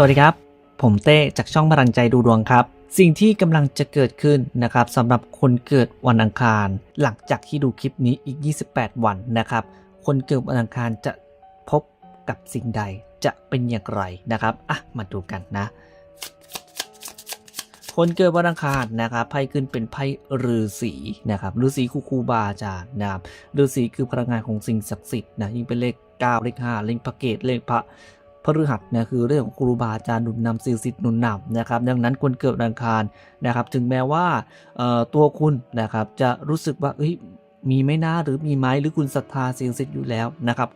สวัสดีครับ ผมเต้จากช่องพลังใจดูดวงครับ สิ่งที่กำลังจะเกิดขึ้นนะครับสำหรับคนเกิดวันอังคาร หลังจากที่ดูคลิปนี้อีก 28 วันนะครับ คนเกิดวันอังคารจะพบกับสิ่งใดจะเป็นอย่างไรนะครับอะมาดูกันนะ คนเกิดวันอังคารนะครับไพ่ขึ้นเป็นไพ่ฤาษีนะครับฤาษีคู่คูบาอาจารย์นะครับฤาษีคือพลังงานของสิ่งศักดิ์สิทธิ์นะยิ่งเป็นเลข9เลข5เลขพระเกตเลขพระ พฤหัสนะคือเรื่องของครูบาอาจารย์หนุนนำสิ่งศักดิ์สิทธิ์หนุนนำนะครับดังนั้นคนเกิดวันอังคารนะครับ ถึงแม้ว่าตัวคุณนะครับจะรู้สึกว่าเอ้ยมีไหม่น่าหรือมีไหมหรือคุณศรัทธาสิ่งศักดิ์สิทธิ์อยู่แล้วนะครับ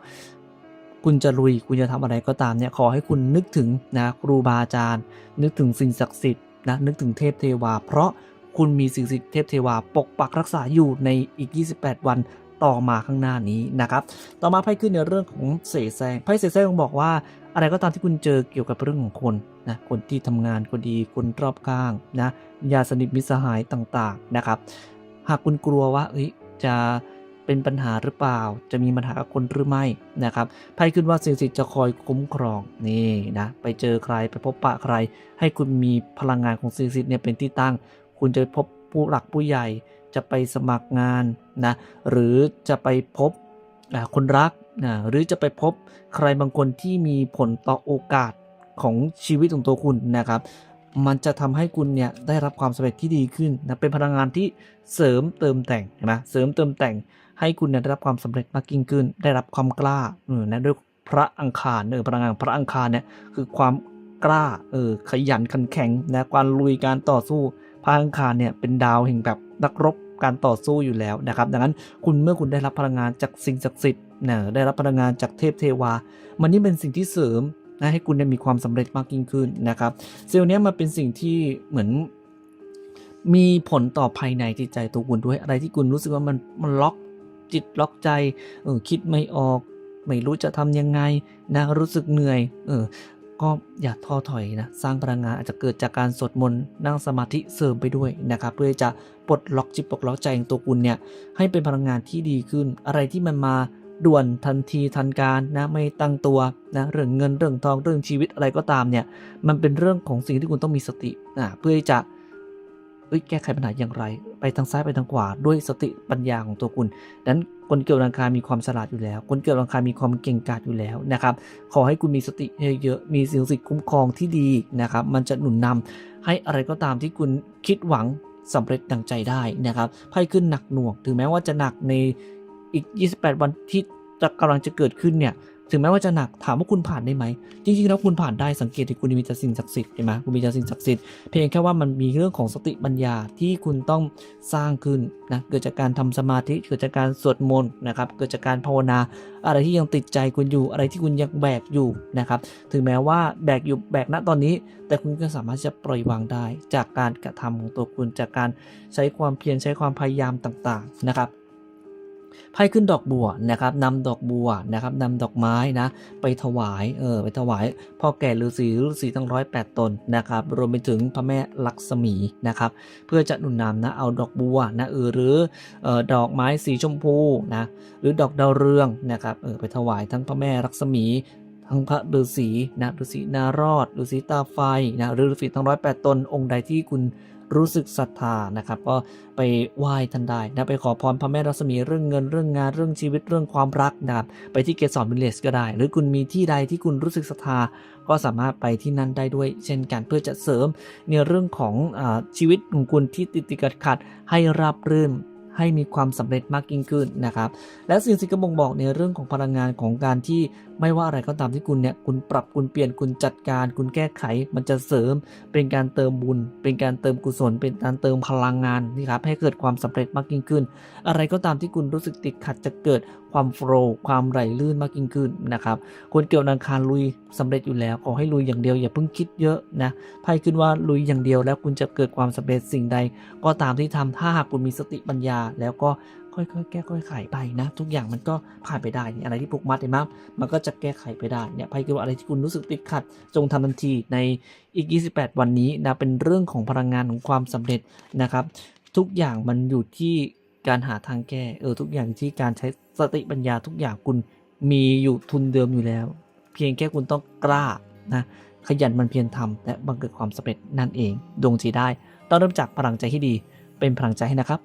คุณจะลุยคุณจะทำอะไรก็ตามเนี่ยขอให้คุณนึกถึงนะครูบาอาจารย์ นึกถึงสิ่งศักดิ์สิทธิ์นะนึกถึงเทพเทวา เพราะคุณมีสิ่งศักดิ์สิทธิ์เทพเทวาปกปักรักษาอยู่ในอีก 28 วัน ต่อมาข้างหน้านี้นะครับต่อมาไพ่ขึ้นในเรื่องของเสแสร้งไพ่เสแสร้งบอกว่า อะไรก็ตามที่คุณเจอเกี่ยวกับเรื่องของคนนะคนที่ทำงานก็ดีคนรอบข้างนะญาติสนิทมิตรสหายต่างๆนะครับ หากคุณกลัวว่าเอ้ยจะเป็นปัญหาหรือเปล่า จะมีปัญหากับคนหรือไม่นะครับไพ่ขึ้นว่าสิ่งศักดิ์สิทธิ์จะคอยคุ้มครองนี่นะไปเจอใครไปพบปะใคร ให้คุณมีพลังงานของสิ่งศักดิ์สิทธิ์เนี่ยเป็นที่ตั้ง คุณจะพบผู้หลักผู้ใหญ่ จะไปสมัครงานนะหรือจะไปพบคนรักนะหรือจะไปพบใครบางคนที่มีผลต่อโอกาสของชีวิตของตัวคุณนะครับ มันจะทำให้คุณเนี่ยได้รับความสำเร็จที่ดีขึ้นนะเป็นพลังงานที่เสริมเติมแต่งนไหมเสริมเติมแต่งให้คุณเนี่ยได้รับความสำเร็จมากยิ่งขึ้น ได้รับความกล้าเออนะด้วยพระอังคารเออพลังงานพระอังคารเนี่ยคือความกล้าเออขยันขันแข็งนะการลุยการต่อสู้พระอังคารเนี่ยเป็นดาวแห่งแบบนักรบ การต่อสู้อยู่แล้วนะครับ ดังนั้นคุณเมื่อคุณได้รับพลังงานจากสิ่งศักดิ์สิทธิ์นะได้รับพลังงานจากเทพเทวา มันนี่เป็นสิ่งที่เสริมนะให้คุณได้มีความสำเร็จมากยิ่งขึ้นนะครับ เซลล์เนี้ยมันเป็นสิ่งที่เหมือนมีผลต่อภายในจิตใจตัวคุณด้วยอะไรที่คุณรู้สึกว่ามันมันล็อกจิตล็อกใจเออคิดไม่ออก ไม่รู้จะทำยังไงนะรู้สึกเหนื่อยเออ ก็อย่าท้อถอยนะ สร้างพลังงานอาจจะเกิดจากการสวดมนต์นั่งสมาธิเสริมไปด้วยนะครับ เพื่อจะปลดล็อกจิตปลดล็อกใจของตัวคุณเนี่ยให้เป็นพลังงานที่ดีขึ้น อะไรที่มันมาด่วนทันทีทันการนะไม่ตั้งตัวนะเรื่องเงินเรื่องทองเรื่องชีวิตอะไรก็ตามเนี่ยมันเป็นเรื่องของสิ่งที่คุณต้องมีสตินะเพื่อจะแก้ไขปัญหาอย่างไร ไปทางซ้ายไปทางขวาด้วยสติปัญญาของตัวคุณดังนั้น คนเกิดวันอังคารมีความฉลาดอยู่แล้ว คนเกิดวันอังคารมีความเก่งกาจอยู่แล้วนะครับ ขอให้คุณมีสติเยอะๆ มีสิ่งศักดิ์สิทธิ์คุ้มครองที่ดีนะครับ มันจะหนุนนำให้อะไรก็ตามที่คุณคิดหวังสำเร็จดังใจได้นะครับไพ่ขึ้นหนักหน่วง ถึงแม้ว่าจะหนักในอีก 28 วันที่กำลังจะเกิดขึ้นเนี่ย ถึงแม้ว่าจะหนักถามว่าคุณผ่านได้ไหม จริงๆแล้วคุณผ่านได้สังเกตที่คุณมีแต่สิ่งศักดิ์สิทธิ์ใช่ไหมคุณมีแต่สิ่งศักดิ์สิทธิ์เพียงแค่ว่ามันมีเรื่องของสติปัญญาที่คุณต้องสร้างขึ้นนะเกิดจากการทำสมาธิเกิดจากการสวดมนต์นะครับเกิดจากการภาวนา อะไรที่ยังติดใจคุณอยู่อะไรที่คุณยังแบกอยู่นะครับถึงแม้ว่าแบกอยู่แบกณตอนนี้ แต่คุณก็สามารถจะปล่อยวางได้ จากการกระทำของตัวคุณจากการใช้ความเพียรใช้ความพยายามต่างๆนะครับ ไพ่ขึ้นดอกบัวนะครับนำดอกบัวนะครับนำดอกไม้นะไปถวายเออไปถวายพ่อแก่ฤาษีฤาษีทั้งร้อยแปดตนนะครับรวมไปถึงพระแม่ลักษมีนะครับเพื่อจะหนุนนำนะเอาดอกบัวนะเออหรือเออดอกไม้สีชมพูนะหรือดอกดาวเรืองนะครับเออไปถวายทั้งพระแม่ลักษมีทั้งพระฤาษีนะฤาษีนารอดฤาษีตาไฟนะหรือฤาษีทั้งร้อยแปดตนองค์ใดที่คุณ รู้สึกศรัทธานะครับ ก็ไปไหว้ท่านได้นะไปขอพรพระแม่รัศมีเรื่องเงินเรื่องงานเรื่องชีวิตเรื่องความรักนะครับไปที่เกสรวิลเลจก็ได้ หรือคุณมีที่ใดที่คุณรู้สึกศรัทธาก็สามารถไปที่นั่นได้ด้วย เช่นกันเพื่อจะเสริมในเรื่องของอชีวิตของคุณที่ติดติดขัดขัดให้ราบรื่น ให้มีความสำเร็จมากยิ่งขึ้นนะครับ และสิ่งที่กระบ่งบอกในเรื่องของพลังงานของการที่ไม่ว่าอะไรก็ตามที่คุณเนี่ยคุณปรับคุณเปลี่ยนคุณจัดการ คุณแก้ไข มันจะเสริม เป็นการเติมบุญ เป็นการเติมกุศล เป็นการเติมพลังงานนี่ครับให้เกิดความสำเร็จมากยิ่งขึ้น อะไรก็ตามที่คุณรู้สึกติดขัดจะเกิดความโฟล์ความไหลลื่นมากยิ่งขึ้นนะครับคนเกี่ยวนังคารลุย สำเร็จอยู่แล้วขอให้ลุยอย่างเดียวอย่าเพิ่งคิดเยอะนะไพ่ขึ้นว่าลุยอย่างเดียวแล้วคุณจะเกิดความสำเร็จสิ่งใด ก็ตามที่ทำถ้าหากคุณมีสติปัญญา แล้วก็ค่อยๆ แก้ค่อยๆไขไปนะ ทุกอย่างมันก็ผ่านไปได้นี่อะไรที่ผูกมัดเห็นไหมมันก็จะแก้ไขไปได้เนี่ยไพ่คือว่าอะไรที่คุณรู้สึกติดขัด จงทำทันทีในอีก 28 วันนี้นะเป็นเรื่องของพลังงานของความสำเร็จนะครับ ทุกอย่างมันอยู่ที่การหาทางแก้เออทุกอย่างที่การใช้สติปัญญาทุกอย่างคุณมีอยู่ทุนเดิมอยู่แล้ว เพียงแค่คุณต้องกล้านะขยันมันเพียรทำและบังเกิดความสำเร็จนั่นเองดวงจีได้ ต้องเริ่มจากพลังใจที่ดี เป็นพลังใจให้นะครับ